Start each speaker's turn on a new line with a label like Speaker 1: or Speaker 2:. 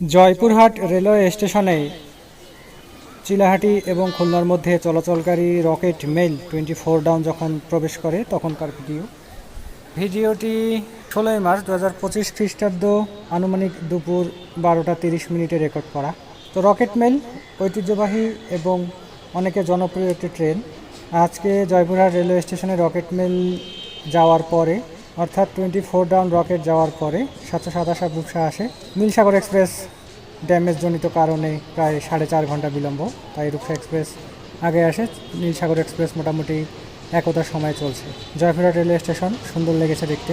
Speaker 1: Joypurhat railway স্টেশনে চিলাহাটি এবং খুলনার মধ্যে চলাচলকারী Rocket Mail twenty four down যখন প্রবেশ করে, তখনকার ভিডিও। ভিডিওটি ষোলোই মার্চ দু হাজার পঁচিশ খ্রিস্টাব্দ, আনুমানিক দুপুর বারোটা তিরিশ মিনিটে রেকর্ড করা। তো রকেট মেল ঐতিহ্যবাহী এবং অনেকে জনপ্রিয় একটি ট্রেন। আজকে জয়পুরহাট রেলওয়ে স্টেশনে রকেট মেল যাওয়ার পরে অর্থাৎ টোয়েন্টি ফোর ডাউন রকেট যাওয়ার পরে সাতশো সাতাশ বুকশা আসে। নীলসাগর এক্সপ্রেস ড্যামেজজনিত কারণে প্রায় সাড়ে চার ঘণ্টা বিলম্ব, তাই রূপসা এক্সপ্রেস আগে আসে। নীলসাগর এক্সপ্রেস মোটামুটি একতার সময় চলছে। জয়পুরা রেলওয়ে স্টেশন সুন্দর লেগেছে দেখতে।